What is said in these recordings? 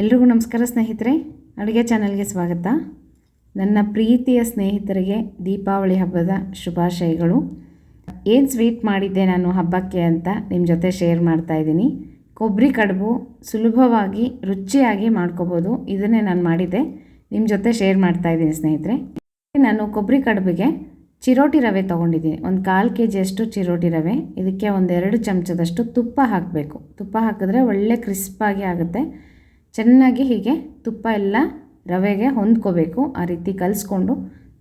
ಎಲ್ರಿಗೂ ನಮಸ್ಕಾರ ಸ್ನೇಹಿತರೆ, ಅಡುಗೆ ಚಾನಲ್ಗೆ ಸ್ವಾಗತ. ನನ್ನ ಪ್ರೀತಿಯ ಸ್ನೇಹಿತರಿಗೆ ದೀಪಾವಳಿ ಹಬ್ಬದ ಶುಭಾಶಯಗಳು. ಏನು ಸ್ವೀಟ್ ಮಾಡಿದ್ದೆ ನಾನು ಹಬ್ಬಕ್ಕೆ ಅಂತ ನಿಮ್ಮ ಜೊತೆ ಶೇರ್ ಮಾಡ್ತಾ ಇದ್ದೀನಿ. ಕೊಬ್ಬರಿ ಕಡುಬು ಸುಲಭವಾಗಿ, ರುಚಿಯಾಗಿ ಮಾಡ್ಕೋಬೋದು. ಇದನ್ನೇ ನಾನು ಮಾಡಿದ್ದೆ. ನಿಮ್ಮ ಜೊತೆ ಶೇರ್ ಮಾಡ್ತಾ ಇದ್ದೀನಿ ಸ್ನೇಹಿತರೆ. ನಾನು ಕೊಬ್ಬರಿ ಕಡುಬಿಗೆ ಚಿರೋಟಿ ರವೆ ತೊಗೊಂಡಿದ್ದೀನಿ. ಒಂದು ಕಾಲು ಕೆ ಜಿಯಷ್ಟು ಚಿರೋಟಿ ರವೆ, ಇದಕ್ಕೆ ಒಂದೆರಡು ಚಮಚದಷ್ಟು ತುಪ್ಪ ಹಾಕಬೇಕು. ತುಪ್ಪ ಹಾಕಿದ್ರೆ ಒಳ್ಳೆ ಕ್ರಿಸ್ಪಾಗಿ ಆಗುತ್ತೆ. ಚೆನ್ನಾಗಿ ಹೀಗೆ ತುಪ್ಪ ಎಲ್ಲ ರವೆಗೆ ಹೊಂದ್ಕೋಬೇಕು, ಆ ರೀತಿ ಕಲಿಸ್ಕೊಂಡು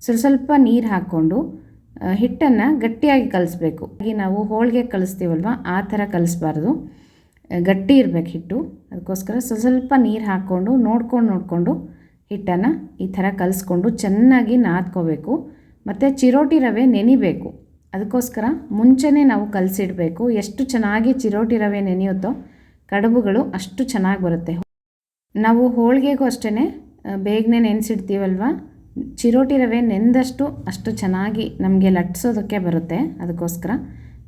ಸ್ವಲ್ಪ ಸ್ವಲ್ಪ ನೀರು ಹಾಕ್ಕೊಂಡು ಹಿಟ್ಟನ್ನು ಗಟ್ಟಿಯಾಗಿ ಕಲಿಸ್ಬೇಕು. ಹಾಗೆ ನಾವು ಹೋಳಿಗೆ ಕಲಿಸ್ತೀವಲ್ವ, ಆ ಥರ ಕಲಿಸ್ಬಾರ್ದು. ಗಟ್ಟಿ ಇರಬೇಕು ಹಿಟ್ಟು. ಅದಕ್ಕೋಸ್ಕರ ಸ್ವಲ್ಪ ಸ್ವಲ್ಪ ನೀರು ಹಾಕ್ಕೊಂಡು, ನೋಡ್ಕೊಂಡು ನೋಡಿಕೊಂಡು ಹಿಟ್ಟನ್ನು ಈ ಥರ ಕಲಿಸ್ಕೊಂಡು ಚೆನ್ನಾಗಿ ನಾದ್ಕೋಬೇಕು. ಮತ್ತು ಚಿರೋಟಿ ರವೆ ನೆನಿಬೇಕು. ಅದಕ್ಕೋಸ್ಕರ ಮುಂಚೆನೇ ನಾವು ಕಲಸಿಡಬೇಕು, ಎಷ್ಟು ಚೆನ್ನಾಗಿ ಚಿರೋಟಿ ರವೆ ನೆನೆಯುತ್ತೋ, ಕಡುಬುಗಳು ಅಷ್ಟು ಚೆನ್ನಾಗಿ ಬರುತ್ತೆ. ನಾವು ಹೋಳಿಗೆಗೂ ಅಷ್ಟೇ ಬೇಗನೆ ನೆನೆಸಿಡ್ತೀವಲ್ವ? ಚಿರೋಟಿ ರವೆ ನೆಂದಷ್ಟು ಅಷ್ಟು ಚೆನ್ನಾಗಿ ನಮಗೆ ಲಟ್ಸೋದಕ್ಕೆ ಬರುತ್ತೆ ಅದಕ್ಕೋಸ್ಕರ.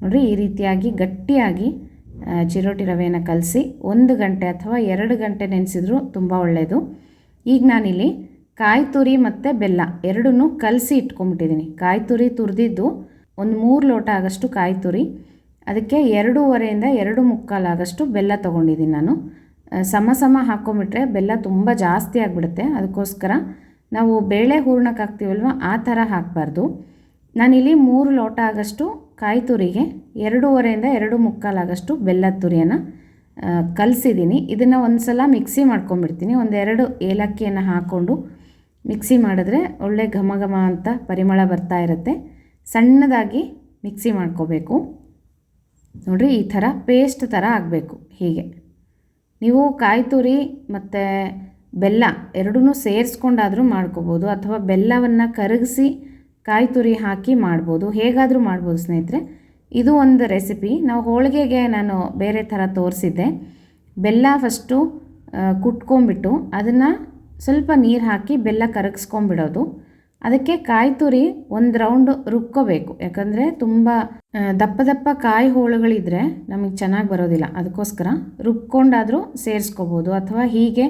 ನೋಡಿರಿ, ಈ ರೀತಿಯಾಗಿ ಗಟ್ಟಿಯಾಗಿ ಚಿರೋಟಿ ರವೆಯನ್ನು ಕಲಸಿ ಒಂದು ಗಂಟೆ ಅಥವಾ ಎರಡು ಗಂಟೆ ನೆನೆಸಿದ್ರು ತುಂಬ ಒಳ್ಳೆಯದು ಈಗ ನಾನಿಲ್ಲಿ ಕಾಯಿ ತುರಿ ಮತ್ತು ಬೆಲ್ಲ ಎರಡನ್ನೂ ಕಲಸಿ ಇಟ್ಕೊಂಬಿಟ್ಟಿದ್ದೀನಿ ಕಾಯಿ ತುರಿ ತುರಿದಿದ್ದು ಒಂದು ಮೂರು ಲೋಟ ಆಗಷ್ಟು ಕಾಯಿ ತುರಿ, ಅದಕ್ಕೆ ಎರಡೂವರೆಯಿಂದ ಎರಡು ಮುಕ್ಕಾಲು ಆಗಷ್ಟು ಬೆಲ್ಲ ತೊಗೊಂಡಿದ್ದೀನಿ ನಾನು. ಸಮ ಸಮ ಹಾಕ್ಕೊಂಬಿಟ್ರೆ ಬೆಲ್ಲ ತುಂಬ ಜಾಸ್ತಿ ಆಗಿಬಿಡುತ್ತೆ. ಅದಕ್ಕೋಸ್ಕರ ನಾವು ಬೇಳೆ ಹೂರ್ಣಕ್ಕೆ ಹಾಕ್ತೀವಲ್ವ, ಆ ಥರ ಹಾಕಬಾರ್ದು. ನಾನಿಲ್ಲಿ ಮೂರು ಲೋಟ ಆಗಷ್ಟು ಕಾಯಿ ತುರಿಗೆ, ಎರಡೂವರೆಯಿಂದ ಎರಡು ಮುಕ್ಕಾಲಾಗಷ್ಟು ಬೆಲ್ಲದ ತುರಿಯನ್ನು ಕಲಸಿದ್ದೀನಿ. ಇದನ್ನು ಒಂದು ಸಲ ಮಿಕ್ಸಿ ಮಾಡ್ಕೊಂಬಿಡ್ತೀನಿ ಒಂದೆರಡು ಏಲಕ್ಕಿಯನ್ನು ಹಾಕ್ಕೊಂಡು ಮಿಕ್ಸಿ ಮಾಡಿದ್ರೆ ಒಳ್ಳೆ ಘಮ ಘಮ ಅಂತ ಪರಿಮಳ ಬರ್ತಾ ಇರುತ್ತೆ. ಸಣ್ಣದಾಗಿ ಮಿಕ್ಸಿ ಮಾಡ್ಕೋಬೇಕು. ನೋಡಿರಿ, ಈ ಥರ ಪೇಸ್ಟ್ ಥರ ಆಗಬೇಕು. ಹೀಗೆ. ನೀವು ಕಾಯಿ ತುರಿ ಮತ್ತು ಬೆಲ್ಲ ಎರಡನ್ನೂ ಸೇರಿಸ್ಕೊಂಡಾದರೂ ಮಾಡ್ಕೋಬೋದು ಅಥವಾ ಬೆಲ್ಲವನ್ನು ಕರಗಿಸಿ ಕಾಯಿ ತುರಿ ಹಾಕಿ ಮಾಡ್ಬೋದು. ಹೇಗಾದರೂ ಮಾಡ್ಬೋದು ಸ್ನೇಹಿತರೆ. ಇದು ಒಂದು ರೆಸಿಪಿ. ನಾವು ಹೋಳಿಗೆಗೆ ನಾನು ಬೇರೆ ಥರ ತೋರಿಸಿದ್ದೆ. ಬೆಲ್ಲ ಫಸ್ಟು ಕುಟ್ಕೊಂಬಿಟ್ಟು ಅದನ್ನು ಸ್ವಲ್ಪ ನೀರು ಹಾಕಿ ಬೆಲ್ಲ ಕರಗಿಸ್ಕೊಂಬಿಡೋದು ಅದಕ್ಕೆ ಕಾಯಿ ತುರಿ ಒಂದು ರೌಂಡ್ ರುಬ್ಕೋಬೇಕು. ಯಾಕಂದರೆ ತುಂಬ ದಪ್ಪ ದಪ್ಪ ಕಾಯಿ ಹೋಳುಗಳಿದ್ರೆ ನಮಗೆ ಚೆನ್ನಾಗಿ ಬರೋದಿಲ್ಲ. ಅದಕ್ಕೋಸ್ಕರ ರುಬ್ಕೊಂಡಾದರೂ ಸೇರಿಸ್ಕೋಬೋದು. ಅಥವಾ ಹೀಗೆ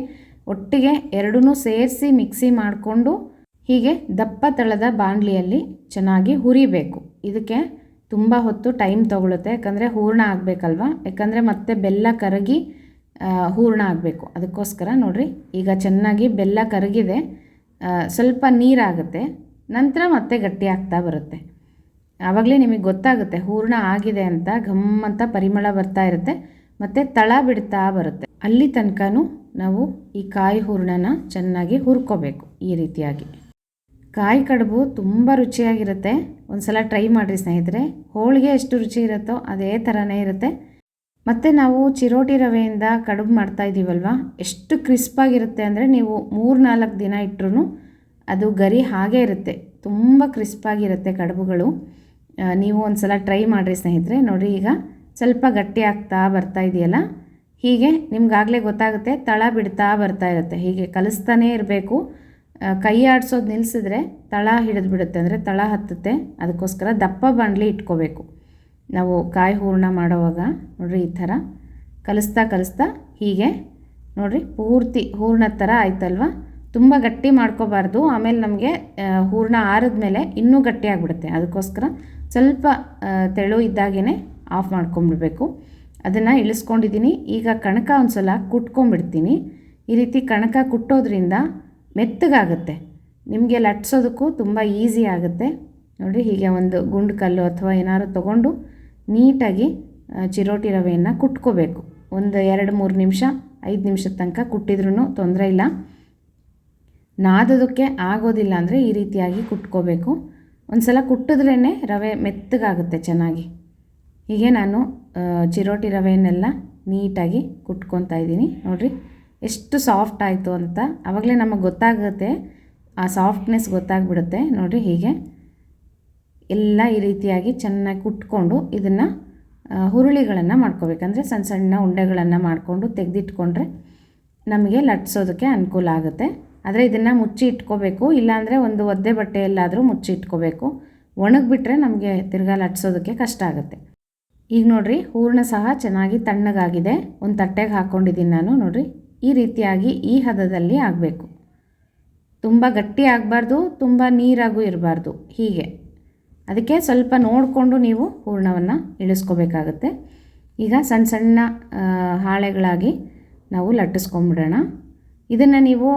ಒಟ್ಟಿಗೆ ಎರಡನ್ನೂ ಸೇರಿಸಿ ಮಿಕ್ಸಿ ಮಾಡಿಕೊಂಡು ಹೀಗೆ ದಪ್ಪ ತಳದ ಬಾಣಲಿಯಲ್ಲಿ ಚೆನ್ನಾಗಿ ಹುರಿಬೇಕು. ಇದಕ್ಕೆ ತುಂಬ ಹೊತ್ತು ಟೈಮ್ ತೊಗೊಳುತ್ತೆ. ಯಾಕಂದರೆ ಹೂರ್ಣ ಆಗಬೇಕಲ್ವ? ಯಾಕಂದರೆ ಮತ್ತೆ ಬೆಲ್ಲ ಕರಗಿ ಹೂರಣ ಆಗಬೇಕು. ಅದಕ್ಕೋಸ್ಕರ ನೋಡಿರಿ, ಈಗ ಚೆನ್ನಾಗಿ ಬೆಲ್ಲ ಕರಗಿದೆ. ಸ್ವಲ್ಪ ನೀರಾಗುತ್ತೆ, ನಂತರ ಮತ್ತೆ ಗಟ್ಟಿ ಆಗ್ತಾ ಬರುತ್ತೆ. ಆವಾಗಲೇ ನಿಮಗೆ ಗೊತ್ತಾಗುತ್ತೆ, ಹೂರ್ಣ ಆಗಿದೆ ಅಂತ ಘಮ್ ಅಂತ ಪರಿಮಳ ಬರ್ತಾ ಇರುತ್ತೆ, ಮತ್ತು ತಳ ಬಿಡ್ತಾ ಬರುತ್ತೆ. ಅಲ್ಲಿ ತನಕನೂ ನಾವು ಈ ಕಾಯಿ ಹೂರ್ಣನ ಚೆನ್ನಾಗಿ ಹುರ್ಕೋಬೇಕು, ಈ ರೀತಿಯಾಗಿ. ಕಾಯಿ ಕಡುಬು ತುಂಬ ರುಚಿಯಾಗಿರುತ್ತೆ. ಒಂದು ಸಲ ಟ್ರೈ ಮಾಡಿರಿ ಸ್ನೇಹಿತರೆ, ಹೋಳಿಗೆ ಎಷ್ಟು ರುಚಿ ಇರುತ್ತೋ ಅದೇ ಥರನೇ ಇರುತ್ತೆ. ಮತ್ತು ನಾವು ಚಿರೋಟಿ ರವೆಯಿಂದ ಕಡುಬು ಮಾಡ್ತಾ ಇದ್ದೀವಲ್ವ ಎಷ್ಟು ಕ್ರಿಸ್ಪಾಗಿರುತ್ತೆ ಅಂದರೆ ನೀವು ಮೂರು ನಾಲ್ಕು ದಿನ ಇಟ್ಟರು ಅದು ಗರಿ ಹಾಗೇ ಇರುತ್ತೆ. ತುಂಬ ಕ್ರಿಸ್ಪಾಗಿರುತ್ತೆ ಕಡುಬುಗಳು. ನೀವು ಒಂದು ಸಲ ಟ್ರೈ ಮಾಡಿರಿ ಸ್ನೇಹಿತರೆ. ನೋಡಿ, ಈಗ ಸ್ವಲ್ಪ ಗಟ್ಟಿ ಆಗ್ತಾ ಬರ್ತಾ ಇದೆಯಲ್ಲ? ಹೀಗೆ ನಿಮ್ಗಾಗಲೇ ಗೊತ್ತಾಗುತ್ತೆ, ತಳ ಬಿಡ್ತಾ ಬರ್ತಾ ಇರುತ್ತೆ. ಹೀಗೆ ಕಲಿಸ್ತಾನೇ ಇರಬೇಕು. ಕೈ ಆಡಿಸೋದು ನಿಲ್ಲಿಸಿದ್ರೆ ತಳ ಹಿಡಿದು ಬಿಡುತ್ತೆ ಅಂದರೆ ತಳ ಹತ್ತುತ್ತೆ. ಅದಕ್ಕೋಸ್ಕರ ದಪ್ಪ ಬಾಣಲಿ ಇಟ್ಕೋಬೇಕು. ನಾವು ಕಾಯಿ ಹೂರ್ಣ ಮಾಡೋವಾಗ ನೋಡಿರಿ ಈ ಥರ ಕಲಿಸ್ತಾ ಕಲಿಸ್ತಾ ಹೀಗೆ ನೋಡಿರಿ ಪೂರ್ತಿ ಹೂರ್ಣದ ಥರ ಆಯ್ತಲ್ವ? ತುಂಬ ಗಟ್ಟಿ ಮಾಡ್ಕೋಬಾರ್ದು. ಆಮೇಲೆ ನಮಗೆ ಹೂರ್ಣ ಆರಿದ್ಮೇಲೆ ಇನ್ನೂ ಗಟ್ಟಿ ಆಗಿಬಿಡುತ್ತೆ. ಅದಕ್ಕೋಸ್ಕರ ಸ್ವಲ್ಪ ತೆಳು ಇದ್ದಾಗೇ ಆಫ್ ಮಾಡ್ಕೊಂಬಿಡ್ಬೇಕು. ಅದನ್ನು ಇಳಿಸ್ಕೊಂಡಿದ್ದೀನಿ ಈಗ ಕಣಕ ಒಂದು ಸಲ ಕುಟ್ಕೊಂಬಿಡ್ತೀನಿ. ಈ ರೀತಿ ಕಣಕ ಕುಟ್ಟೋದ್ರಿಂದ ಮೆತ್ತಗಾಗುತ್ತೆ. ನಿಮಗೆ ಲಟ್ಸೋದಕ್ಕೂ ತುಂಬ ಈಸಿ ಆಗುತ್ತೆ. ನೋಡಿರಿ ಹೀಗೆ ಒಂದು ಗುಂಡು ಕಲ್ಲು ಅಥವಾ ಏನಾದ್ರು ತೊಗೊಂಡು ನೀಟಾಗಿ ಚಿರೋಟಿ ರವೆಯನ್ನು ಕುಟ್ಕೋಬೇಕು. ಒಂದು ಎರಡು ಮೂರು ನಿಮಿಷ, ಐದು ನಿಮಿಷದ ತನಕ ಕುಟ್ಟಿದ್ರೂ ತೊಂದರೆ ಇಲ್ಲ. ನಾದೋದಕ್ಕೆ ಆಗೋದಿಲ್ಲ ಅಂದರೆ ಈ ರೀತಿಯಾಗಿ ಕುಟ್ಕೋಬೇಕು. ಒಂದು ಸಲ ಕುಟ್ಟಿದ್ರೇ ರವೆ ಮೆತ್ತಗಾಗುತ್ತೆ ಚೆನ್ನಾಗಿ. ಹೀಗೆ ನಾನು ಚಿರೋಟಿ ರವೆಯನ್ನೆಲ್ಲ ನೀಟಾಗಿ ಕುಟ್ಕೊತಾ ಇದ್ದೀನಿ. ನೋಡಿರಿ, ಎಷ್ಟು ಸಾಫ್ಟ್ ಆಯಿತು ಅಂತ ಆವಾಗಲೇ ನಮಗೆ ಗೊತ್ತಾಗುತ್ತೆ. ಆ ಸಾಫ್ಟ್ನೆಸ್ ಗೊತ್ತಾಗ್ಬಿಡುತ್ತೆ. ನೋಡಿರಿ ಹೀಗೆ. ಎಲ್ಲ ಈ ರೀತಿಯಾಗಿ ಚೆನ್ನಾಗಿ ಕುಟ್ಕೊಂಡು ಇದನ್ನು ಹುರುಳಿಗಳನ್ನು ಮಾಡ್ಕೋಬೇಕಂದ್ರೆ ಸಣ್ಣ ಸಣ್ಣ ಉಂಡೆಗಳನ್ನು ಮಾಡಿಕೊಂಡು ತೆಗೆದಿಟ್ಕೊಂಡ್ರೆ ನಮಗೆ ಲಟ್ಸೋದಕ್ಕೆ ಅನುಕೂಲ ಆಗುತ್ತೆ. ಆದರೆ ಇದನ್ನು ಮುಚ್ಚಿ ಇಟ್ಕೋಬೇಕು, ಇಲ್ಲಾಂದರೆ ಒಂದು ಒದ್ದೆ ಬಟ್ಟೆಯಲ್ಲಾದರೂ ಮುಚ್ಚಿ ಇಟ್ಕೋಬೇಕು. ಒಣಗಿಬಿಟ್ರೆ ನಮಗೆ ತಿರ್ಗಾ ಲಟ್ಸೋದಕ್ಕೆ ಕಷ್ಟ ಆಗುತ್ತೆ. ಈಗ ನೋಡಿರಿ, ಹೂರ್ಣ ಸಹ ಚೆನ್ನಾಗಿ ತಣ್ಣಗಾಗಿದೆ. ಒಂದು ತಟ್ಟೆಗೆ ಹಾಕ್ಕೊಂಡಿದ್ದೀನಿ ನಾನು, ನೋಡಿರಿ. ಈ ರೀತಿಯಾಗಿ ಈ ಹದದಲ್ಲಿ ಆಗಬೇಕು. ತುಂಬ ಗಟ್ಟಿ ಆಗಬಾರ್ದು, ತುಂಬ ನೀರಾಗೂ ಇರಬಾರ್ದು. ಹೀಗೆ. ಅದಕ್ಕೆ ಸ್ವಲ್ಪ ನೋಡಿಕೊಂಡು ನೀವು ಹೂರ್ಣವನ್ನು ಇಳಿಸ್ಕೋಬೇಕಾಗತ್ತೆ. ಈಗ ಸಣ್ಣ ಸಣ್ಣ ಹಾಳೆಗಳಾಗಿ ನಾವು ಲಟ್ಟಿಸ್ಕೊಂಬಿಡೋಣ. ಇದನ್ನು ನೀವು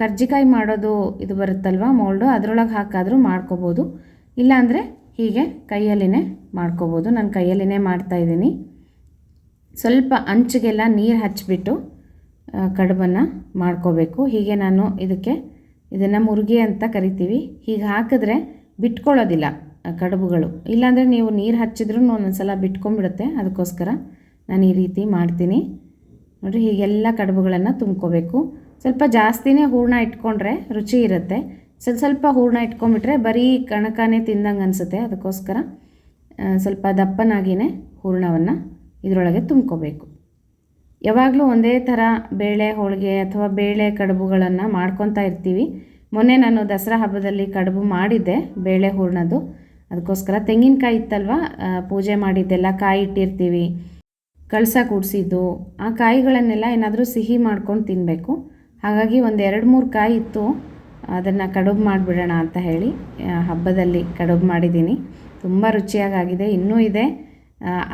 ಕರ್ಜಿಕಾಯಿ ಮಾಡೋದು ಇದು ಬರುತ್ತಲ್ವ ಮೋಲ್ಡು, ಅದರೊಳಗೆ ಹಾಕಾದರೂ ಮಾಡ್ಕೋಬೋದು. ಇಲ್ಲಾಂದರೆ ಹೀಗೆ ಕೈಯಲ್ಲಿನೇ ಮಾಡ್ಕೋಬೋದು. ನಾನು ಕೈಯಲ್ಲಿನೇ ಮಾಡ್ತಾಯಿದ್ದೀನಿ ಸ್ವಲ್ಪ ಅಂಚಿಗೆಲ್ಲ ನೀರು ಹಚ್ಚಿಬಿಟ್ಟು ಕಡುಬನ್ನು ಮಾಡ್ಕೋಬೇಕು. ಹೀಗೆ ನಾನು ಇದಕ್ಕೆ ಇದನ್ನು ಮುರುಗಿ ಅಂತ ಕರಿತೀವಿ. ಹೀಗೆ ಹಾಕಿದ್ರೆ ಬಿಟ್ಕೊಳ್ಳೋದಿಲ್ಲ. ಕಡುಬುಗಳು. ಇಲ್ಲಾಂದರೆ ನೀವು ನೀರು ಹಚ್ಚಿದ್ರೂ ಒಂದೊಂದ್ಸಲ ಬಿಟ್ಕೊಂಡ್ಬಿಡುತ್ತೆ. ಅದಕ್ಕೋಸ್ಕರ ನಾನು ಈ ರೀತಿ ಮಾಡ್ತೀನಿ. ನೋಡಿರಿ ಹೀಗೆಲ್ಲ ಕಡುಬುಗಳನ್ನು ತುಂಬ್ಕೋಬೇಕು. ಸ್ವಲ್ಪ ಜಾಸ್ತಿನೇ ಹೂರ್ಣ ಇಟ್ಕೊಂಡ್ರೆ ರುಚಿ ಇರುತ್ತೆ. ಸ್ವಲ್ಪ ಸ್ವಲ್ಪ ಹೂರಣ ಇಟ್ಕೊಂಡ್ಬಿಟ್ರೆ ಬರೀ ಕಣಕನೇ ತಿಂದಂಗೆ ಅನಿಸುತ್ತೆ. ಅದಕ್ಕೋಸ್ಕರ ಸ್ವಲ್ಪ ದಪ್ಪನಾಗಿಯೇ ಹೂರಣವನ್ನು ಇದರೊಳಗೆ ತುಂಬ್ಕೋಬೇಕು. ಯಾವಾಗಲೂ ಒಂದೇ ಥರ ಬೇಳೆ, ಹೋಳಿಗೆ ಅಥವಾ ಬೇಳೆ ಕಡುಬುಗಳನ್ನು ಮಾಡ್ಕೊತಾ ಇರ್ತೀವಿ. ಮೊನ್ನೆ ನಾನು ದಸರಾ ಹಬ್ಬದಲ್ಲಿ ಕಡುಬು ಮಾಡಿದ್ದೆ, ಬೇಳೆ ಹೂರಣದ್ದು. ಅದಕ್ಕೋಸ್ಕರ ತೆಂಗಿನಕಾಯಿ ಇತ್ತಲ್ವ ಪೂಜೆ ಮಾಡಿದ್ದೆಲ್ಲ ಕಾಯಿ ಇಟ್ಟಿರ್ತೀವಿ. ಕಳಸ ಕೂಡಿಸಿದ್ದು. ಆ ಕಾಯಿಗಳನ್ನೆಲ್ಲ ಏನಾದರೂ ಸಿಹಿ ಮಾಡ್ಕೊಂಡು ತಿನ್ನಬೇಕು ಹಾಗಾಗಿ ಒಂದು ಎರಡು ಮೂರು ಕಾಯಿ ಇತ್ತು. ಅದನ್ನು ಕಡುಬು ಮಾಡಿಬಿಡೋಣ ಅಂತ ಹೇಳಿ ಹಬ್ಬದಲ್ಲಿ ಕಡುಬು ಮಾಡಿದ್ದೀನಿ. ತುಂಬ ರುಚಿಯಾಗಿದೆ ಇನ್ನೂ ಇದೆ.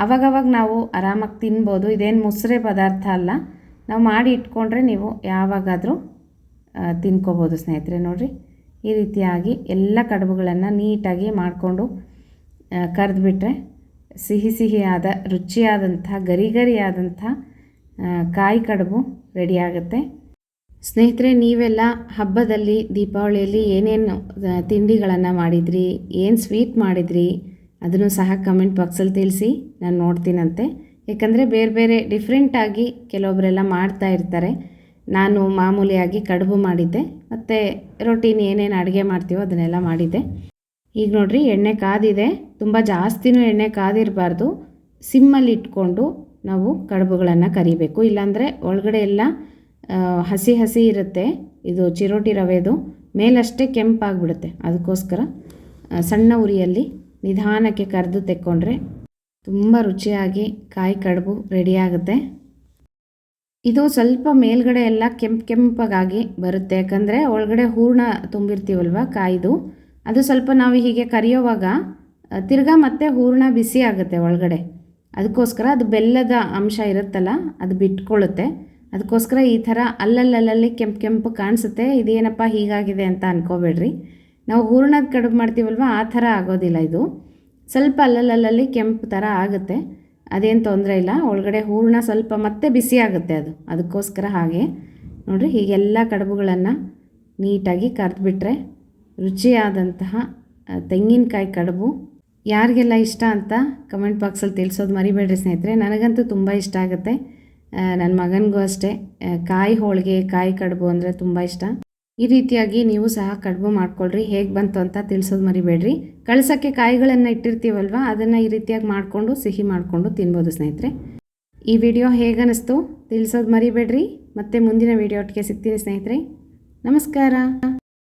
ಅವಾಗವಾಗ ನಾವು ಆರಾಮಾಗಿ ತಿನ್ಬೋದು. ಇದೇನು ಮೊಸರೆ ಪದಾರ್ಥ ಅಲ್ಲ. ನಾವು ಮಾಡಿ ಇಟ್ಕೊಂಡ್ರೆ ನೀವು ಯಾವಾಗಾದರೂ ತಿನ್ಕೋಬೋದು ಸ್ನೇಹಿತರೆ, ನೋಡಿರಿ. ಈ ರೀತಿಯಾಗಿ ಎಲ್ಲ ಕಡುಬುಗಳನ್ನು ನೀಟಾಗಿ ಮಾಡಿಕೊಂಡು ಕರೆದುಬಿಟ್ರೆ ಸಿಹಿ ಸಿಹಿಯಾದ, ರುಚಿಯಾದಂಥ ಗರಿ ಗರಿಯಾದಂಥ ಕಾಯಿ ಕಡುಬು ರೆಡಿಯಾಗುತ್ತೆ ಸ್ನೇಹಿತರೆ, ನೀವೆಲ್ಲ ಹಬ್ಬದಲ್ಲಿ, ದೀಪಾವಳಿಯಲ್ಲಿ ಏನೇನು ತಿಂಡಿಗಳನ್ನು ಮಾಡಿದ್ರಿ, ಏನು ಸ್ವೀಟ್ ಮಾಡಿದ್ರಿ, ಅದನ್ನು ಸಹ ಕಮೆಂಟ್ ಬಾಕ್ಸಲ್ಲಿ ತಿಳಿಸಿ, ನಾನು ನೋಡ್ತೀನಂತೆ. ಏಕೆಂದರೆ ಬೇರೆ ಬೇರೆ ಡಿಫ್ರೆಂಟಾಗಿ ಕೆಲವೊಬ್ಬರೆಲ್ಲ ಮಾಡ್ತಾ ಇರ್ತಾರೆ. ನಾನು ಮಾಮೂಲಿಯಾಗಿ ಕಡುಬು ಮಾಡಿದ್ದೆ, ಮತ್ತು ರೊಟೀನ್ ಏನೇನು ಅಡುಗೆ ಮಾಡ್ತೀವೋ ಅದನ್ನೆಲ್ಲ ಮಾಡಿದ್ದೆ. ಈಗ ನೋಡಿರಿ, ಎಣ್ಣೆ ಕಾದಿದೆ, ತುಂಬ ಜಾಸ್ತಿನೂ ಎಣ್ಣೆ ಕಾದಿರಬಾರ್ದು. ಸಿಮ್ಮಲ್ಲಿ ಇಟ್ಕೊಂಡು ನಾವು ಕಡುಬುಗಳನ್ನು ಕರಿಬೇಕು. ಇಲ್ಲಾಂದರೆ ಒಳಗಡೆ ಎಲ್ಲ ಹಸಿ ಹಸಿ ಇರುತ್ತೆ. ಇದು ಚಿರೋಟಿ ರವೆದು. ಮೇಲಷ್ಟೇ ಕೆಂಪಾಗ್ಬಿಡುತ್ತೆ. ಅದಕ್ಕೋಸ್ಕರ ಸಣ್ಣ ಉರಿಯಲ್ಲಿ ನಿಧಾನಕ್ಕೆ ಕರೆದು ತೆಕ್ಕೊಂಡ್ರೆ ತುಂಬ ರುಚಿಯಾಗಿ ಕಾಯಿ ಕಡುಬು ರೆಡಿಯಾಗುತ್ತೆ ಇದು ಸ್ವಲ್ಪ ಮೇಲ್ಗಡೆ ಎಲ್ಲ ಕೆಂಪು ಕೆಂಪಗಾಗಿ ಬರುತ್ತೆ. ಯಾಕಂದರೆ ಒಳಗಡೆ ಹೂರ್ಣ ತುಂಬಿರ್ತೀವಲ್ವ ಕಾಯ್ದು. ಅದು ಸ್ವಲ್ಪ ನಾವು ಹೀಗೆ ಕರಿಯೋವಾಗ ತಿರ್ಗಾ ಮತ್ತೆ ಹೂರ್ಣ ಬಿಸಿ ಆಗುತ್ತೆ ಒಳಗಡೆ. ಅದಕ್ಕೋಸ್ಕರ ಅದು ಬೆಲ್ಲದ ಅಂಶ ಇರುತ್ತಲ್ಲ, ಅದು ಬಿಟ್ಕೊಳ್ಳುತ್ತೆ. ಅದಕ್ಕೋಸ್ಕರ ಈ ಥರ ಅಲ್ಲಲ್ಲಲ್ಲಿ ಕೆಂಪು ಕೆಂಪು ಕಾಣಿಸುತ್ತೆ. ಇದೇನಪ್ಪ ಹೀಗಾಗಿದೆ ಅಂತ ಅನ್ಕೋಬೇಡ್ರಿ. ನಾವು ಹೂರ್ಣದ ಕಡುಬು ಮಾಡ್ತೀವಲ್ವ, ಆ ಥರ ಆಗೋದಿಲ್ಲ ಇದು. ಸ್ವಲ್ಪ ಅಲ್ಲಲ್ಲಲ್ಲಿ ಕೆಂಪು ಥರ ಆಗುತ್ತೆ. ಅದೇನು ತೊಂದರೆ ಇಲ್ಲ. ಒಳಗಡೆ ಹೂರಣ ಸ್ವಲ್ಪ ಮತ್ತೆ ಬಿಸಿ ಆಗುತ್ತೆ ಅದು. ಅದಕ್ಕೋಸ್ಕರ ಹಾಗೆ. ನೋಡಿರಿ ಹೀಗೆಲ್ಲ ಕಡುಬುಗಳನ್ನು ನೀಟಾಗಿ ಕರೆದ್ಬಿಟ್ರೆ ರುಚಿಯಾದಂತಹ ತೆಂಗಿನಕಾಯಿ ಕಡುಬು ಯಾರಿಗೆಲ್ಲ ಇಷ್ಟ ಅಂತ ಕಮೆಂಟ್ ಬಾಕ್ಸಲ್ಲಿ ತಿಳಿಸೋದು ಮರಿಬೇಡ್ರಿ ಸ್ನೇಹಿತರೆ. ನನಗಂತೂ ತುಂಬ ಇಷ್ಟ ಆಗುತ್ತೆ. ನನ್ನ ಮಗನಿಗೂ ಅಷ್ಟೇ. ಕಾಯಿ ಹೋಳಿಗೆ, ಕಾಯಿ ಕಡುಬು ಅಂದರೆ ತುಂಬ ಇಷ್ಟ. ಈ ರೀತಿಯಾಗಿ ನೀವು ಸಹ ಕಡುಬು ಮಾಡ್ಕೊಳ್ರಿ. ಹೇಗೆ ಬಂತು ಅಂತ ತಿಳಿಸೋದು ಮರಿಬೇಡ್ರಿ. ಕಳಿಸೋಕ್ಕೆ ಕಾಯಿಗಳನ್ನು ಇಟ್ಟಿರ್ತೀವಲ್ವ? ಅದನ್ನು ಈ ರೀತಿಯಾಗಿ ಮಾಡಿಕೊಂಡು, ಸಿಹಿ ಮಾಡಿಕೊಂಡು ತಿನ್ಬೋದು ಸ್ನೇಹಿತರೆ. ಈ ವಿಡಿಯೋ ಹೇಗನ್ನಿಸ್ತು ತಿಳಿಸೋದು ಮರಿಬೇಡ್ರಿ. ಮತ್ತೆ ಮುಂದಿನ ವಿಡಿಯೋ ಒಟ್ಟಿಗೆ ಸಿಗ್ತೀನಿ ಸ್ನೇಹಿತರೆ. ನಮಸ್ಕಾರ.